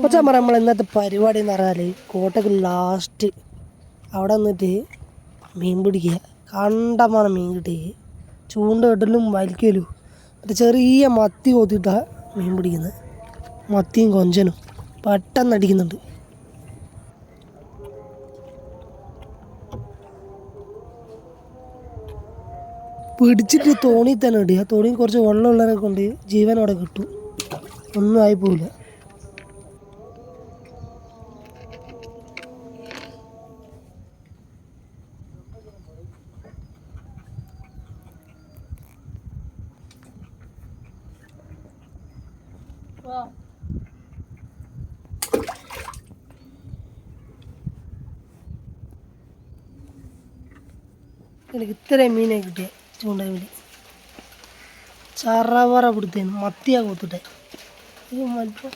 പക്ഷേ നമ്മൾ നമ്മൾ ഇന്നത്തെ പരിപാടി എന്ന് പറഞ്ഞാൽ കോട്ടക്ക് ലാസ്റ്റ് അവിടെ നിന്നിട്ട് മീൻ പിടിക്കുക. കണ്ടമാണ് മീൻ കിട്ടി. ചൂണ്ട ഇടലും വലിക്കലും. മറ്റേ ചെറിയ മത്തി കൊത്തിയിട്ടാണ് മീൻ പിടിക്കുന്നത് മത്തിയും കൊഞ്ചനും പെട്ടെന്ന് അടിക്കുന്നുണ്ട്. പിടിച്ചിട്ട് തോണി തന്നെ ഇടുക. തോണി കുറച്ച് വെള്ളമുള്ളതിനെ കൊണ്ട് ജീവനോടെ കിട്ടും. ഒന്നും ആയി എനിക്ക് ഇത്രയും മീനെ കിട്ടിയ ചൂണ്ടയിൽ ചറവറ പിടുത്തേന്ന് മത്തിയാ കൊത്തിട്ടെ. ഇത് വലിപ്പം